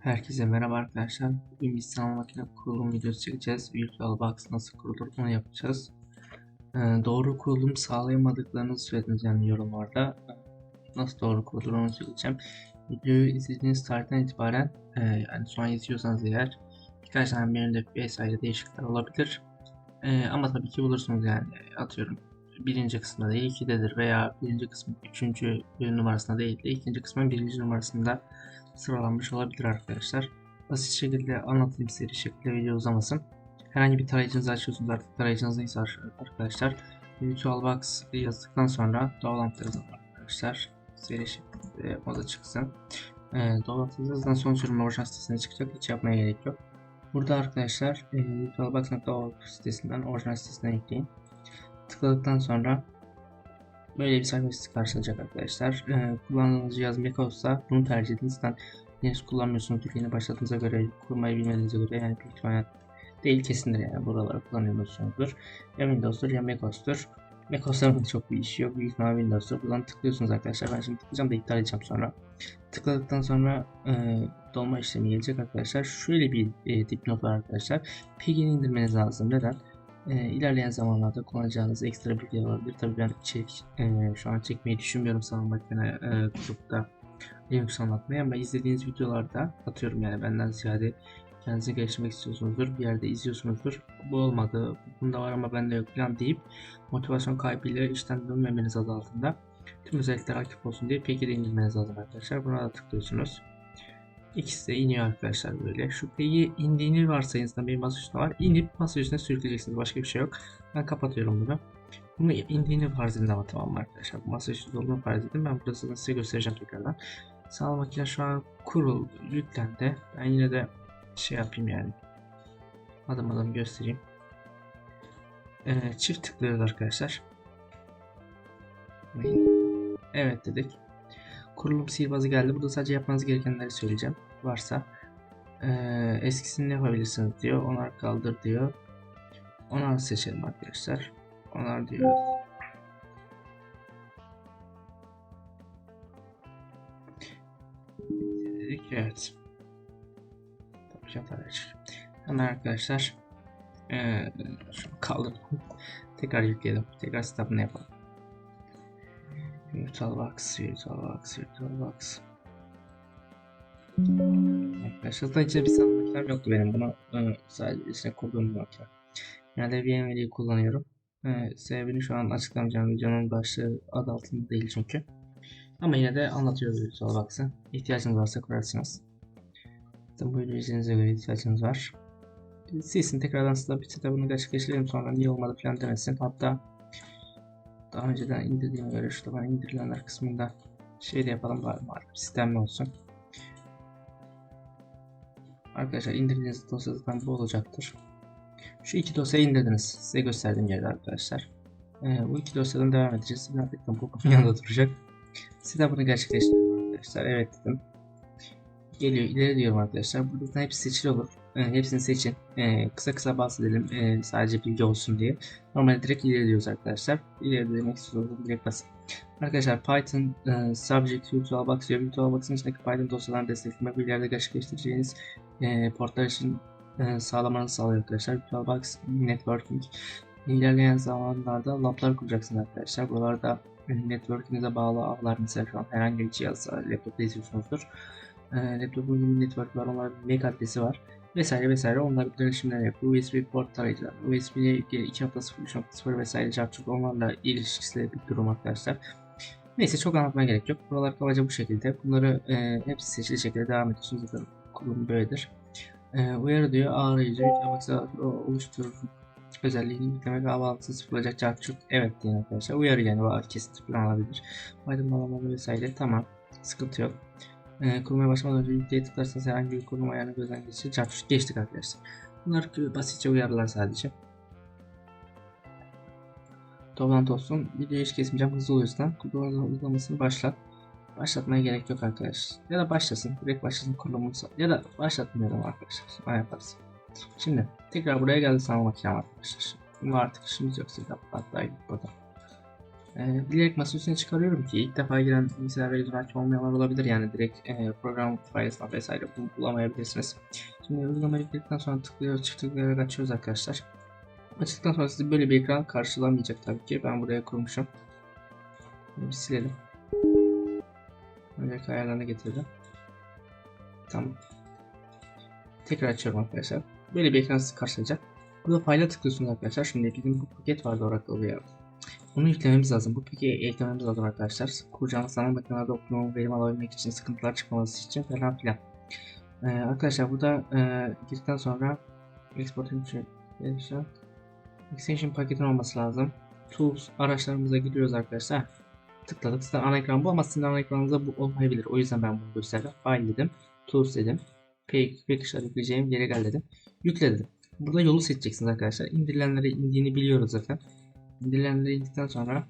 Herkese merhaba arkadaşlar. Bugün bir sanal makine kurulum videosu çekeceğiz. VirtualBox nasıl kurulur onu yapacağız. Ee, doğru kurulum sağlayamadıklarınızı söylediniz yani yorumlarda. Nasıl doğru kurulur onu söyleyeceğim. Videoyu izlediğiniz tarihten itibaren e, yani an izliyorsanız eğer birkaç tane menüde vesaire değişiklikler olabilir. E, ama tabii ki bulursunuz yani atıyorum birinci kısmında değil ikidedir veya birinci kısmın üçüncü numarasında değil de ikinci kısmın birinci numarasında sıralanmış olabilir arkadaşlar. Basit şekilde anlatayım seri şekilde video uzamasın. Herhangi bir tarayıcınızı açıyorsunuz artık tarayıcınız neyse arkadaşlar. VirtualBox yazdıktan sonra Download yazın arkadaşlar. Seri şekilde moda çıksın. Ee, Download yazdıktan sonra sürüm orijinal sitesine çıkacak. Hiç yapmaya gerek yok. Burada arkadaşlar e, virtualbox.org sitesinden orijinal sitesine ekleyin. Tıkladıktan sonra böyle bir sayfa sizi karşılayacak arkadaşlar. Ee, kullandığınız cihaz macOS'sa bunu tercih edin. Zaten henüz kullanmıyorsunuzdur. Yeni başladığınıza göre, kurmayı bilmediğinize göre yani büyük ihtimalle değil kesindir yani buraları kullanıyorsunuzdur. Ya Windows'tur ya macOS'tur. macOS'ların çok bir işi yok. Büyük ihtimalle Windows'tur. Buradan tıklıyorsunuz arkadaşlar. Ben şimdi tıklayacağım da iptal edeceğim sonra. Tıkladıktan sonra e, dolma işlemi gelecek arkadaşlar. Şöyle bir e, dipnot var arkadaşlar. Pig'ini indirmeniz lazım. Neden? E, ilerleyen zamanlarda kullanacağınız ekstra bilgiler olabilir. Tabii ben çek, e, şu an çekmeyi düşünmüyorum sanal makine e, grupta Linux anlatmayı ama izlediğiniz videolarda atıyorum yani benden ziyade kendinizi geliştirmek istiyorsunuzdur. Bir yerde izliyorsunuzdur. Bu olmadı, bunda var ama bende yok falan deyip motivasyon kaybıyla işten dönmemeniz adı altında tüm özellikler aktif olsun diye peki de indirmeniz lazım arkadaşlar. Buna da tıklıyorsunuz. İkisi de iniyor arkadaşlar böyle. Şu peyi indiğini varsayın zaten benim masa üstünde var. İnip masa üstüne sürükleyeceksiniz. Başka bir şey yok. Ben kapatıyorum bunu. Bunu indiğini farz edin ama tamam arkadaşlar? Bu masa üstünde olduğunu farz edin. Ben burada size göstereceğim tekrardan. Sanal makine şu an kurul, yüklendi. Ben yine de şey yapayım yani. Adım adım göstereyim. Ee, çift tıklıyoruz arkadaşlar. Evet dedik. Kurulum sihirbazı geldi. Burada sadece yapmanız gerekenleri söyleyeceğim. Varsa ee, eskisini yapabilirsiniz diyor. Onar kaldır diyor. Onar seçelim arkadaşlar. Onar diyor. Dedik evet. Tabii ki. Hemen arkadaşlar ee, şunu kaldırdım. Tekrar yükleyelim. Tekrar setup'ını yapalım. VirtualBox, VirtualBox, VirtualBox. Arkadaşlar zaten içinde bir makinem yoktu benim. Bunu e, sadece içine kurduğum bir makine. Genelde VMware'i kullanıyorum. E, sebebini şu an açıklamayacağım videonun başlığı adı altında değil çünkü. Ama yine de anlatıyor VirtualBox'ı. İhtiyacınız varsa kurarsınız. Zaten bu izlediğinize göre ihtiyacınız var. Silsin tekrardan size bir setup'ını gerçekleştirelim sonra niye olmadı falan demesin. Hatta daha önceden indirdiğime göre şurada bana indirilenler kısmında şey de yapalım var mı sistemli olsun. Arkadaşlar indirdiğiniz dosya zaten bu olacaktır. Şu iki dosyayı indirdiniz. Size gösterdiğim yerde arkadaşlar. Ee, bu iki dosyadan devam edeceğiz. Gerçekten bu yanında duracak. Size bunu gerçekleştiriyorum arkadaşlar. Evet dedim. Geliyor ileri diyorum arkadaşlar. Burada hepsi seçili olur. E, hepsini seçin. E, kısa kısa bahsedelim. E, sadece bilgi olsun diye. Normalde direkt ileri diyoruz arkadaşlar. İleri demek istiyorsanız direkt basın. Arkadaşlar Python e, Subject VirtualBox diyor. VirtualBox'ın içindeki Python dosyalarını desteklemek ve ileride gerçekleştireceğiniz e, portlar için e, sağlamanızı sağlıyor arkadaşlar. VirtualBox Networking. İlerleyen zamanlarda lablar kuracaksınız arkadaşlar. Buralarda e, network'inize bağlı ağlar mesela şu an herhangi bir cihazda laptopta izliyorsunuzdur. E, laptopun network var, onların MAC adresi var vesaire vesaire onlar dönüşümler yapıyor. USB port tarayıcılar, USB 2.0, 3.0 vesaire çarpıcık onlarla ilişkisi bir durum arkadaşlar. Neyse çok anlatmaya gerek yok. Buralar kabaca bu şekilde. Bunları e, hepsi seçili şekilde devam ediyorsunuz. Zaten kurulum böyledir. E, uyarı diyor. Arayüzü yüklemekse oluşturur özelliğini yüklemek ağ bağlantısı sıfırlayacak çarpıcık. Evet diyen arkadaşlar. Uyarı yani falan alabilir. Aydınlanmalı vesaire tamam. Sıkıntı yok. E, kurmaya başlamadan önce yükleye tıklarsanız herhangi bir kurma ayarını gözden geçirir. Çarpışık geçtik arkadaşlar. Bunlar basitçe uyarılar sadece. Toplantı olsun. Videoyu hiç kesmeyeceğim. Hızlı oluyorsan kurulum uygulamasını başlat. Başlatmaya gerek yok arkadaşlar. Ya da başlasın. Direkt başlasın kurulumunu ya da başlatmayalım arkadaşlar. Ne yaparız. Şimdi tekrar buraya geldi sanal makinem arkadaşlar. Bunu artık işimiz yok. Siz hatta burada. E, bilerek masa üstüne çıkarıyorum ki ilk defa giren bilgisayar ve hakim olmayanlar olabilir yani direkt e, program faylasına vesaire bul- bulamayabilirsiniz. Şimdi uygulamayı yükledikten sonra tıklıyoruz, çift tıklayarak açıyoruz arkadaşlar. Açtıktan sonra sizi böyle bir ekran karşılamayacak tabii ki. Ben buraya kurmuşum. Bunu bir silelim. Önceki ayarlarına getirdim. Tamam. Tekrar açıyorum arkadaşlar. Böyle bir ekran sizi karşılayacak. Burada fayla tıklıyorsunuz arkadaşlar. Şimdi bizim bu paket vardı Oracle ya. Bunu yüklememiz lazım. Bu paketi eklememiz lazım arkadaşlar. Kuracağımız sanal makinelerde optimum verim alabilmek için, sıkıntılar çıkmaması için falan filan. Ee, arkadaşlar burada e, girdikten sonra export extension extension paketin olması lazım. Tools araçlarımıza gidiyoruz arkadaşlar. Tıkladık. Sizden ana ekran bu ama sizin ana ekranınızda bu olmayabilir. O yüzden ben bunu gösterdim. File dedim. Tools dedim. Package'lar yükleyeceğim yere gel dedim. Yükle dedim. Burada yolu seçeceksiniz arkadaşlar. İndirilenlere indiğini biliyoruz zaten. İndirilenlere indikten sonra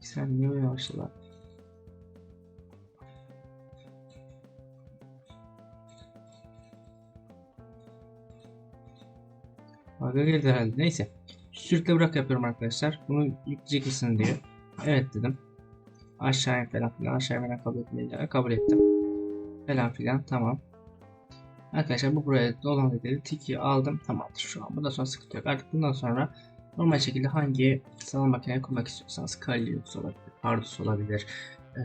sen niye başladı? Bug'a girdi herhalde. Neyse. Sürükle bırak yapıyorum arkadaşlar. Bunu yükleyecek misin diyor. Evet dedim. Aşağıya falan filan. Aşağıya falan kabul etmeyeceğim. Kabul ettim. Falan filan. Tamam. Arkadaşlar bu buraya dolan dedi. Tiki aldım. Tamamdır şu an. Bundan sonra sıkıntı yok. Artık bundan sonra normal şekilde hangi sanal makineye kurmak istiyorsanız Kalius olabilir. Pardus olabilir. E,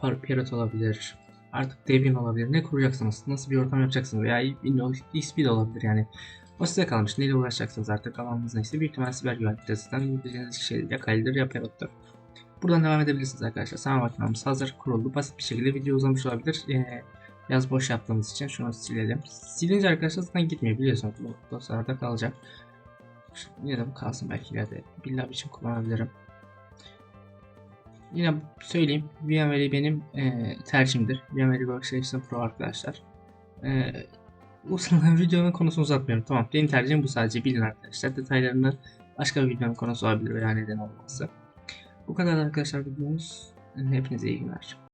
Par Pierrot olabilir. Artık Debian olabilir. Ne kuracaksınız? Nasıl bir ortam yapacaksınız? Veya Windows XP de olabilir yani. O size kalmış. Neyle uğraşacaksınız artık alanınız neyse. Büyük ihtimalle siber güvenlik testinden bildiğiniz şey ya Kalidir ya Pierrot'tur. Buradan devam edebilirsiniz arkadaşlar. Sanal makinamız hazır kuruldu. Basit bir şekilde video uzamış olabilir. Ee, biraz boş yaptığımız için şunu silelim. Silince arkadaşlar zaten gitmiyor biliyorsunuz. Bu dosyalarda kalacak. Yine de bu kalsın belki ileride. Billah için kullanabilirim. Yine söyleyeyim. VMware benim e, tercihimdir. VMware Workstation Pro arkadaşlar. E, bu sanırım videonun konusunu uzatmıyorum. Tamam. Benim tercihim bu sadece. Bilin arkadaşlar. Detaylarını başka bir videonun konusu olabilir veya neden olması. Bu kadar arkadaşlar videomuz. Hepinize iyi günler.